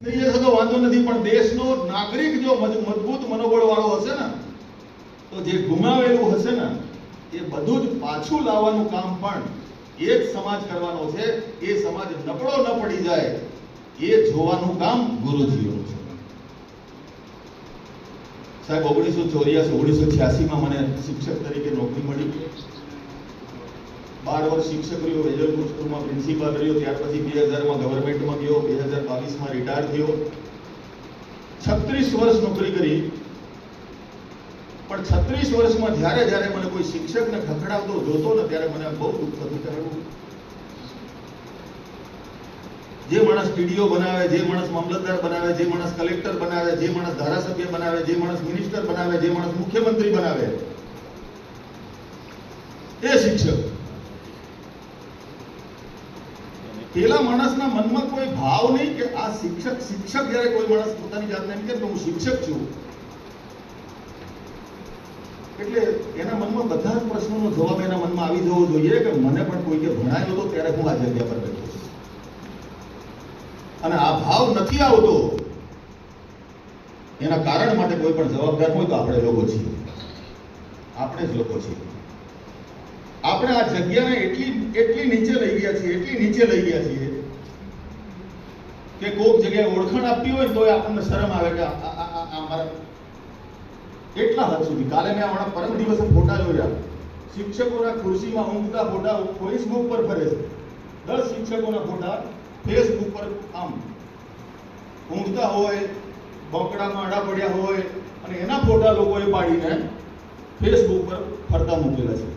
તો વાંધો નથી, પણ દેશનો નાગરિક જો મજબૂત મનોબળ વાળો હશે ને, તો જે ગુમાવેલું હશે ને, એ બધું જ પાછું લાવવાનું કામ પણ એ જ સમાજ કરવાનો છે. એ સમાજ નબળો ન પડી જાય, એ જોવાનું કામ ગુરુજીઓનું છે. સાહેબ, ઓગણીસો ચોર્યાસી, ઓગણીસો છ્યાસીમાં મને શિક્ષક તરીકે નોકરી મળી. બાર વર્ષ શિક્ષક રહ્યો વેજલપુર સ્કૂલમાં પ્રિન્સિપાલ રહ્યો, ત્યાર પછી બે હજારમાં ગવર્મેન્ટમાં ગયો, બે હજાર બાવીસમાં રિટાયર થયો. છત્રીસ વર્ષ નોકરી કરી. પણ છત્રીસ વર્ષમાં જ્યારે જ્યારે મને કોઈ શિક્ષકને ખખડાવતો, જોતો ને ત્યારે મને બહુ દુઃખ થતું કે જે માણસ ટીડીઓ બનાવે, જે માણસ મામલતદાર બનાવે, જે માણસ કલેક્ટર બનાવે, જે માણસ ધારાસભ્ય બનાવે, જે માણસ મિનિસ્ટર બનાવે, જે માણસ મુખ્યમંત્રી બનાવે, એ શિક્ષક. પેલા માણસના મનમાં કોઈ ભાવ નહીં કે આ શિક્ષક શિક્ષક જ્યારે કોઈ માણસ પોતાની જાતને એમ કે હું શિક્ષક છું. એટલે એના મનમાં બધા જ પ્રશ્નોનો જવાબ એના મનમાં આવી જવો જોઈએ કે મને પણ કોઈએ ભણાયો હતો ત્યારે હું આ જગ્યા પર બેઠો છું. અને આ ભાવ નથી આવતો એના કારણ માટે કોઈ પણ જવાબદાર હોય તો આપણે લોકો છીએ. આપણે જ લોકો છીએ. આપણે આ જગ્યાને એટલી એટલી નીચે લઈ ગયા છીએ, એટલી નીચે લઈ ગયા છીએ કે કોઈક જગ્યાએ ઓળખાણ આપવી હોય તોય આપણને શરમ આવે કે એટલા હદ સુધી. કાલે મેં હમણાં પરમ દિવસે ફોટા જોયા. શિક્ષકોના ખુરશીમાં ઊંઘતા ફોટા ફેસબુક પર ફરે છે. દસ શિક્ષકોના ફોટા ફેસબુક પર આમ ઊંઘતા હોય, બોકડામાં આડા પડ્યા હોય અને એના ફોટા લોકોએ પાડીને ફેસબુક પર ફરતા મૂકેલા છે.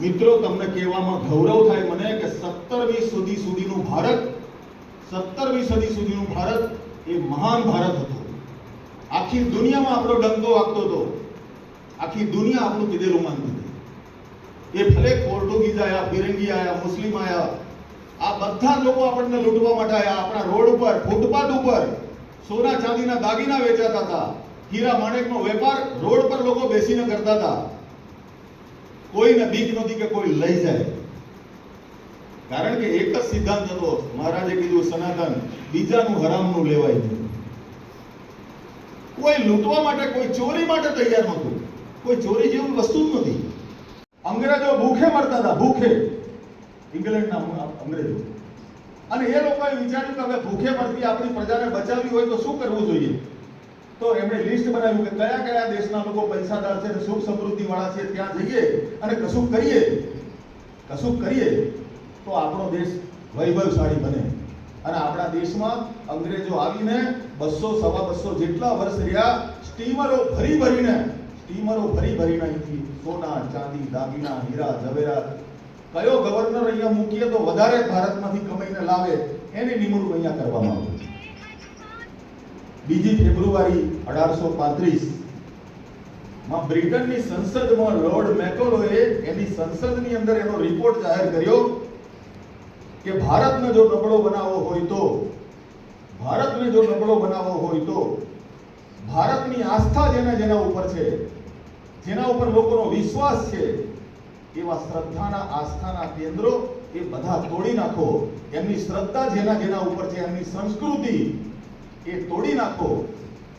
મિત્રો, તમને કહેવામાં ગૌરવ થાય મને કે સત્તરમી સદી સુધીનું ભારત, સત્તરમી સદી સુધીનું ભારત એ મહાન ભારત હતું. આખી દુનિયામાં આપણો ડંકો વાગતો હતો. આખી દુનિયા આપણું કીધેલું માનતી હતી. એ ભલે પોર્ટુગીઝ આવ્યા ફિરંગી આવ્યા મુસ્લિમ આવ્યા આ બધા લોકો આપણને લૂંટવા માટે આવ્યા આપણા રોડ ઉપર, ફૂટપાથ ઉપર સોના ચાંદીના દાગીના વેચાતા હતા. હીરા માણેકનો વેપાર રોડ પર લોકો બેસીને કરતા હતા. કોઈને બીક નથી કે કોઈ લઈ જાય. કારણ કે એક જ સિદ્ધાંત હતો, મહારાજે કીધું, સનાતન, બીજાનું હરામનું લેવાય નહીં. કોઈ લૂંટવા માટે, કોઈ ચોરી માટે તૈયાર નહોતું. કોઈ ચોરી જેવી વસ્તુ જ નથી અંગ્રેજો ભૂખે મરતા હતા, ભૂખે. ઇંગ્લેન્ડના અંગ્રેજો. અને એ લોકોએ વિચાર્યું કે હવે ભૂખે મરતી આપણી પ્રજાને બચાવવી હોય તો શું કરવું જોઈએ? તો એમણે લિસ્ટ બનાવ્યું કે કયા કયા દેશના લોકો પૈસાદાર છે સુખ સમૃદ્ધિ વાળા છે, ત્યાં જઈએ અને કશું કરીએ. કશું કરીએ તો આપણો દેશ વૈભવશાળી બને. અને આપણા દેશમાં અંગ્રેજો આવીને બસો, સવા બસો જેટલા વર્ષ રહ્યા, સ્ટીમરો ભરી ભરીને, સ્ટીમરો ભરી ભરીને અહીંથી સોના, ચાંદી, દાગીના, હીરા, ઝવેરાત, કયો ગવર્નર અહીંયા મૂકીએ તો વધારે ભારતમાંથી કમાઈને લાવે, એની નિમણૂક અહીંયા કરવામાં આવી બીજી ફેબ્રુઆરી અઢારસો પાંત્રીસમાં બ્રિટનની સંસદમાં લોર્ડ મેકોલોએ એની સંસદની અંદર એનો રિપોર્ટ જાહેર કર્યો કે ભારતને જો નબળો બનાવવો હોય તો, ભારતને જો નબળો બનાવવો હોય તો, ભારતની આસ્થા જેના જેના ઉપર છે, જેના ઉપર લોકોનો વિશ્વાસ છે, એવા શ્રદ્ધાના આસ્થાના કેન્દ્રો એ બધા તોડી નાખો. એમની શ્રદ્ધા જેના જેના ઉપર છે, એમની સંસ્કૃતિ એ તોડી નાખો.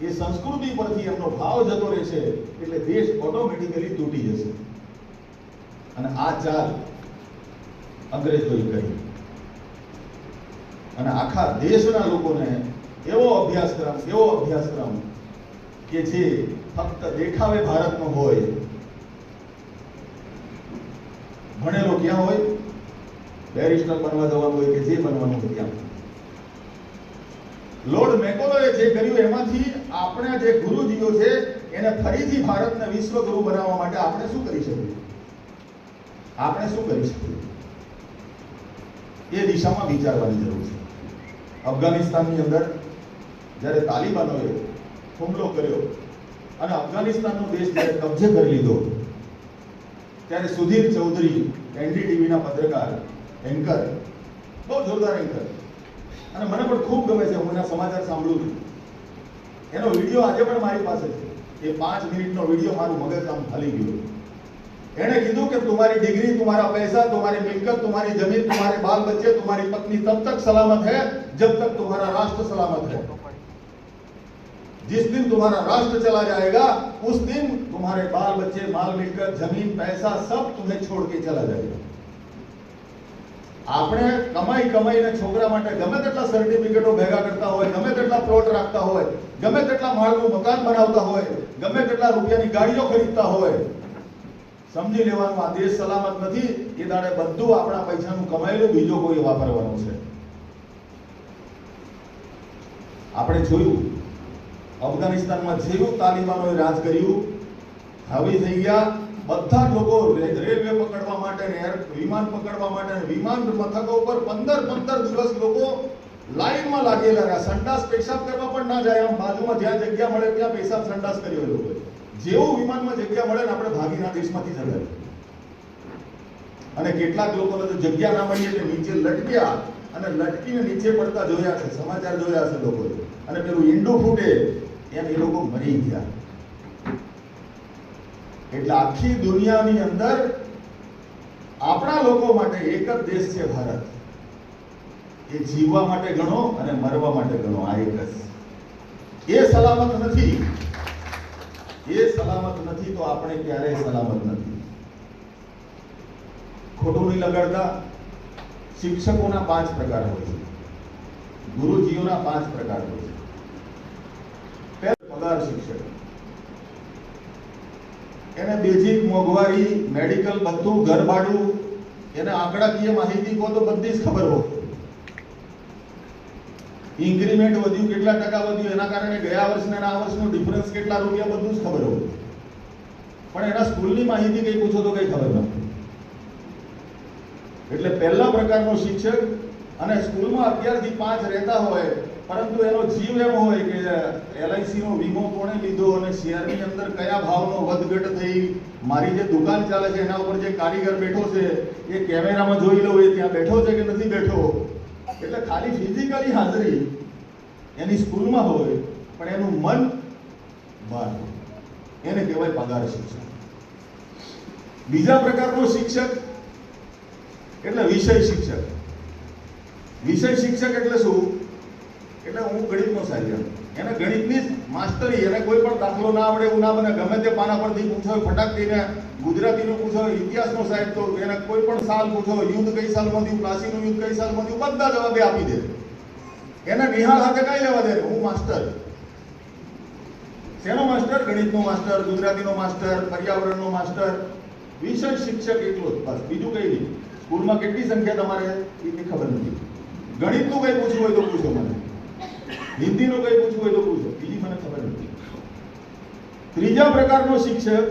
એ સંસ્કૃતિ પરથી એમનો ભાવ જતો રહેશે એટલે દેશ ઓટોમેટિકલી તૂટી જશે. અને આ ચાલ અંગ્રેજોએ કરી. અને આખા દેશના લોકોને એવો અભ્યાસક્રમ એવો અભ્યાસક્રમ કે જે ફક્ત દેખાવે ભારતનો હોય. ભણેલો ક્યાં હોય? બેરિસ્ટર બનવા જવાનું હોય કે જે બનવાનું હોય ત્યાં. લોર્ડ મેકોલોએ જે કર્યું એમાંથી આપણા જે ગુરુજીઓ છે, એને ફરીથી ભારતને વિશ્વ ગુરુ બનાવવા માટે આપણે શું કરી શકીએ? આપણે શું કરી શકીએ? એ દિશામાં વિચારવાની જરૂર છે. અફઘાનિસ્તાનની અંદર જ્યારે તાલિબાનોએ હુમલો કર્યો અને અફઘાનિસ્તાનનો દેશ જ્યારે કબજે કરી લીધો, ત્યારે સુધીર ચૌધરી એનડીટીવીના પત્રકાર, એન્કર, બહુ જોરદાર એન્કર અને મને પણ ખૂબ ગમે છે હું એના સમાચાર સાંભળું છું એનો વિડીયો આજે પણ મારી પાસે છે એ પાંચ મિનિટનો વિડીયો મારું મગજ આમ હલી ગયું એણે કીધું કે तुम्हारी डिग्री तुम्हारा पैसा तुम्हारी मिलकत तुम्हारी जमीन तुम्हारे बाल बच्चे तुम्हारी पत्नी तब तक सलामत है जब तक तुम्हारा राष्ट्र सलामत है जिस दिन तुम्हारा राष्ट्र चला जाएगा उस दिन तुम्हारे बाल बच्चे माल मिलकत जमीन पैसा सब तुम्हें छोड़ के चला जाएगा આપણે કમાઈ કમાઈને છોકરા માટે ગમે તેટલા સર્ટિફિકેટો ભેગા કરતા હોય, ગમે તેટલા પ્લોટ રાખતા હોય, ગમે તેટલા માળનું મકાન બનાવતા હોય, ગમે તેટલા રૂપિયાની ગાડીઓ ખરીદતા હોય, સમજી લેવાનું, આ દેશ સલામત નથી, એ દાડે બધું આપણા પૈસાનું કમાયેલું બીજો કોઈ વાપરવાનું છે. આપણે જોયું, અફઘાનિસ્તાનમાં જેવું તાલિબાનોએ રાજ કર્યું, હાવી થઈ ગયા બધા લોકો રેલવે પકડવા માટે ને વિમાન પકડવા માટે વિમાન મથકો ઉપર પંદર પંદર દિવસ લોકો લાઈનમાં લાગેલા રહ્યા. સંડાસ પેશાબ કરવા પણ ના જાય. આમ બાજુમાં જ્યાં જગ્યા મળે ત્યાં પેશાબ સંડાસ કર્યો લોકોએ. જેવું વિમાનમાં જગ્યા મળે ને આપણે ભાગીના દેશમાંથી ચલાવ્યું અને કેટલાક લોકોને તો જગ્યા ના મળી એટલે નીચે લટક્યા અને લટકીને નીચે પડતા જોયા છે. સમાચાર જોયા છે લોકોએ. અને પેલું ઈંડું ફૂટે એમ એ લોકો મરી ગયા. એટલે આખી દુનિયાની અંદર આપણા લોકો માટે એક જ દેશ છે ભારત. એ જીવવા માટે ગણો અને મરવા માટે ગણો, આ એક જ. એ સલામત નથી. એ સલામત નથી તો આપણે ક્યારેય સલામત નથી. ખોટું નહીં લગાડતા શિક્ષકોના પાંચ પ્રકાર હોય છે. ગુરુજીઓના પાંચ પ્રકાર હોય છે. પગાર શિક્ષક. એને બેઝિક મોંઘવારી મેડિકલ બધું ઘર ભાડું એને આંકડાકીય માહિતી કહો તો બધી જ ખબર હોય. ઇન્ક્રીમેન્ટ વધ્યું, કેટલા ટકા વધ્યું, એના કારણે ગયા વર્ષના આ વર્ષનો ડિફરન્સ કેટલા રૂપિયા, બધું જ ખબર હોય. પણ એના સ્કૂલની માહિતી કઈ પૂછો તો કઈ ખબર નથી. એટલે પહેલા પ્રકારનો શિક્ષક અને સ્કૂલમાં અગિયારથી પાંચ રહેતા હોય પરંતુ એનો જીવ એમ હોય કે એલઆઈસી નો વીમો કોણે લીધો અને શેરની અંદર કયા ભાવનો વધઘટ થઈ, મારી જે દુકાન ચાલે છે, એના ઉપર જે કારીગર બેઠો છે, એ કેમેરામાં જોઈ લો એ ત્યાં બેઠો છે કે નથી બેઠો? એટલે ખાલી ફિઝિકલી હાજરી એની સ્કૂલમાં હોય, પણ એનું મન બહાર એને કહેવાય પગાર શિક્ષક બીજા પ્રકારનો શિક્ષક એટલે વિષય શિક્ષક. વિષય શિક્ષક એટલે શું? એટલે હું ગણિતનો સાહિત્ય એને ગણિતની જ માસ્ટરી એને કોઈ પણ દાખલો ના આવડે એવું ના બને. ગમે તે પાના પરથી પૂછો, ફટાક દઈને ગુજરાતીનું પૂછો, ઇતિહાસનો સાહેબ તો એને કોઈ પણ સાલ પૂછો, યુદ્ધ કઈ સાલમાં થયું પ્લાસીનું યુદ્ધ કઈ સાલમાં થયું બધા જવાબે આપી દે. એને નિહાળ સાથે કઈ લેવા દે? હું માસ્ટર શેનો માસ્ટર ગણિતનો માસ્ટર ગુજરાતીનો માસ્ટર પર્યાવરણનો માસ્ટર વિષય શિક્ષક એટલો જ, બસ. બીજું કઈ નહીં. સ્કૂલમાં કેટલી સંખ્યા તમારે? એની ખબર નથી. ગણિતનું કઈ પૂછવું હોય તો પૂછો મને. હિન્દીનું કંઈ પૂછવું હોય તો પૂછો. બીજી મને ખબર નથી. ત્રીજા પ્રકારનો શિક્ષક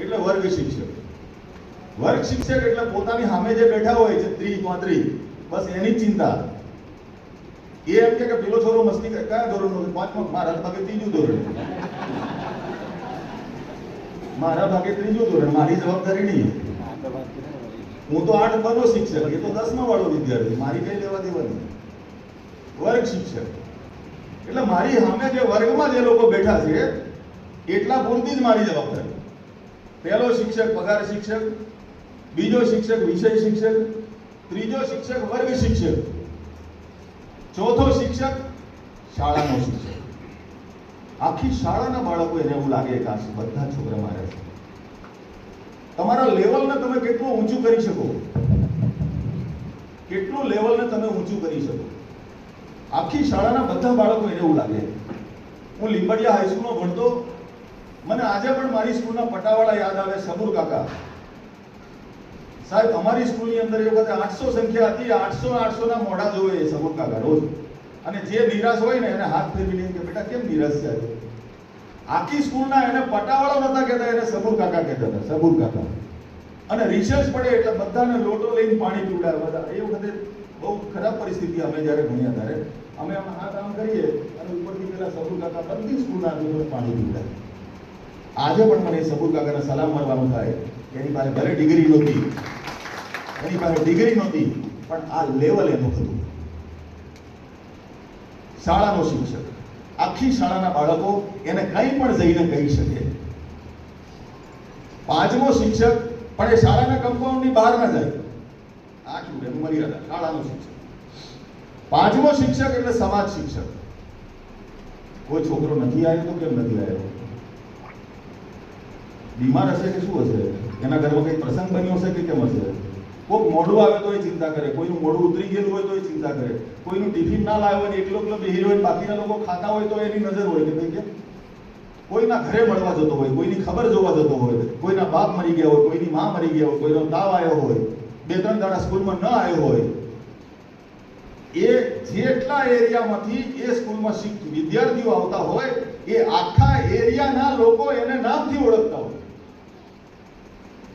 એટલે વર્ગ શિક્ષક. વર્ગ શિક્ષક એટલે પોતાની સામે જે બેઠા હોય છે, ત્રીસ, પાંત્રીસ, બસ એની ચિંતા. એ એમ કે પેલો છોરો મસ્તી કરે. કયા ધોરણનો પાંચમો? મારા ભાગે ત્રીજું ધોરણ. મારા ભાગે ત્રીજું ધોરણ. મારી જવાબદારી નહીં. હું તો આઠ બનો શિક્ષક. એ તો દસમા વાળો વિદ્યાર્થી. મારી કઈ લેવા દેવાની વર્ગ શિક્ષક. એટલે મારી સામે જે વર્ગમાં જે લોકો બેઠા છે, એટલા પૂરતી જ મારી જવાબદારી. પહેલો શિક્ષક પગાર શિક્ષક, બીજો શિક્ષક વિષય શિક્ષક, ત્રીજો શિક્ષક વર્ગ શિક્ષક, ચોથો શિક્ષક શાળાનો શિક્ષક. આખી શાળાના બાળકો એને એવું લાગે કે આ બધા છોકરા મારે છે. તમારા લેવલને તમે કેટલું ઊંચું કરી શકો? કેટલું લેવલને તમે ઊંચું કરી શકો? આખી શાળાના બધા બાળકો એને એવું લાગે. હું લીંબડિયા હાઈસ્કૂલમાં ભણતો, મને આજે પણ મારી સ્કૂલના પટાવાળા યાદ આવે, સબુર કાકા. સાહેબ, અમારી સ્કૂલની અંદર એ વખતે આઠસો સંખ્યા હતી, આઠસો આઠસો ના મોઢા જોવે સબુર કાકા રોજ. અને જે નિરાશ હોય ને એને હાથ ફેરવીને કે, બેટા, કેમ નિરાશ છે આખી સ્કૂલના એને પટાવાળા નતા કહેતા, એને સબુર કાકા કહેતા હતા, સબુર કાકા. અને રિસર્ચ પડે એટલે બધાને લોટો લઈને પાણી પીવડાવે, બધા. એ વખતે બહુ ખરાબ પરિસ્થિતિ અમે જ્યારે ભણ્યા ત્યારે, અમે આ કામ કરીએ અને ઉપરથી પેલા સબુર બધી સ્કૂલના અંદર પાણી પીવડાવે. આજે પણ મને સબુર સલામ મારવાનું થાય એની પાસે ભલે ડિગ્રી નહોતી, એની પાસે ડિગ્રી નહોતી, પણ આ લેવલ એનું હતું. શાળાનો શિક્ષક. આખી શાળાના બાળકો એને કંઈ પણ જઈને કહી શકે. પાંચમો શિક્ષક, પણ એ શાળાના કમ્પાઉન્ડની બહાર ના જાય. આટલું એનું મર્યાદા શાળાનો શિક્ષક પાંચમો શિક્ષક એટલે સમાજ શિક્ષક. કોઈ છોકરો નથી આવ્યો તો કેમ નથી આવ્યો? બીમાર હશે કે શું હશે? એના ઘરમાં કંઈક પ્રસંગ બન્યો હશે કે કેમ હશે? કોઈક મોડું આવે તો એ ચિંતા કરે. કોઈનું મોડું ઉતરી ગયેલું હોય તો એ ચિંતા કરે. કોઈનું ટિફિન ના લાવ્યો હોય એકલો એકલો બેહી હોય બાકીના લોકો ખાતા હોય તો એની નજર હોય કે ભાઈ કેમ? કોઈના ઘરે મળવા જતો હોય, કોઈની ખબર જોવા જતો હોય, કોઈના બાપ મરી ગયા હોય, કોઈની માં મરી ગયા હોય, કોઈનો તાવ આવ્યો હોય. બે ત્રણ દાડા સ્કૂલમાં ન આવ્યો હોય, એ જેટલા એરિયામાંથી એ સ્કૂલમાં શીખ વિદ્યાર્થીઓ આવતા હોય, એ આખા એરિયાના લોકો એને નામથી ઓળખતા હોય.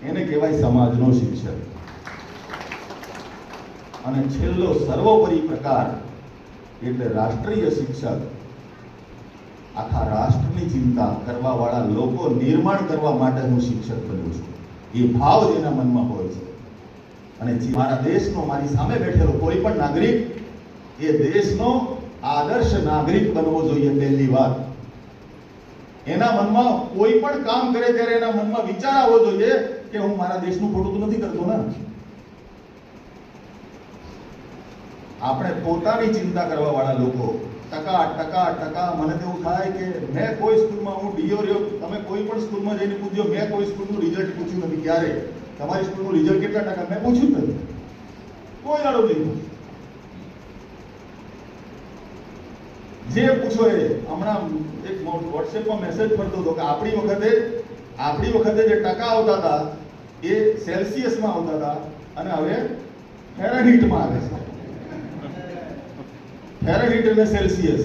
એને કહેવાય સમાજનો શિક્ષક. અને છેલ્લો સર્વોપરી પ્રકાર એટલે રાષ્ટ્રીય શિક્ષક આખા રાષ્ટ્રની ચિંતા કરવા વાળા લોકો નિર્માણ કરવા માટે હું શિક્ષક બન્યો છું. એ ભાવ જેના મનમાં હોય છે. અને મારા દેશનો મારી સામે બેઠેલો કોઈ પણ નાગરિક, એ દેશનો આદર્શ નાગરિક બનવો જોઈએ પહેલી વાત. એના મનમાં કોઈ પણ કામ કરે ત્યારે એના મનમાં વિચાર આવવો જોઈએ કે હું મારા દેશનું ખોટું તો નથી કરતો ને. આપણે પોતાની ચિંતા કરવા વાળા લોકો, ટકા ટકા ટકા, મને તો એવું થાય કે મેં કોઈ સ્કૂલમાં, હું ડીઓ રહ્યો તમે કોઈ પણ સ્કૂલમાં જઈને પૂછ્યો મેં કોઈ સ્કૂલનું રિઝલ્ટ પૂછ્યું નથી ક્યારે? તમારી સ્કૂલનું રિઝલ્ટ કેટલા ટકા? મેં પૂછ્યું જ કોઈ દાડો નહીં જે પૂછો એ, હમણાં એક વોટ્સએપમાં મેસેજ ફરતો હતો કે આપણી વખતે આપણી વખતે જે ટકા આવતા હતા, એ સેલ્સિયસમાં આવતા હતા અને હવે ફેરનહીટમાં આવે છે. ફેરનહીટ અને સેલ્સિયસ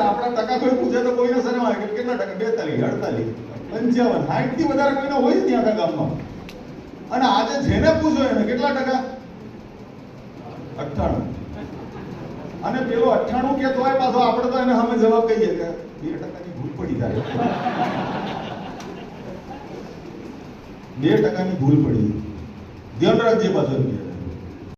આપણે આપણા ટકા કોઈ પૂછે તો કોઈને શરમ આવે કે કેટલા ટકા? બેતાલીસ, અડતાલીસ, પંચાવન સાઠથી વધારે કોઈને હોય જ ત્યાં ગામમાં. અને આજે જેને પૂછો એને કેટલા ટકા? અઠ્ઠાણું. અને પેલો અઠ્ઠાણું કે તોય પાછો આપણે તો એને સામે જવાબ કહીએ કે બે ટકાની ભૂલ પડી તારે. બે ટકાની ભૂલ પડી. ધ્યાન રાખજે પાછો એમ કે.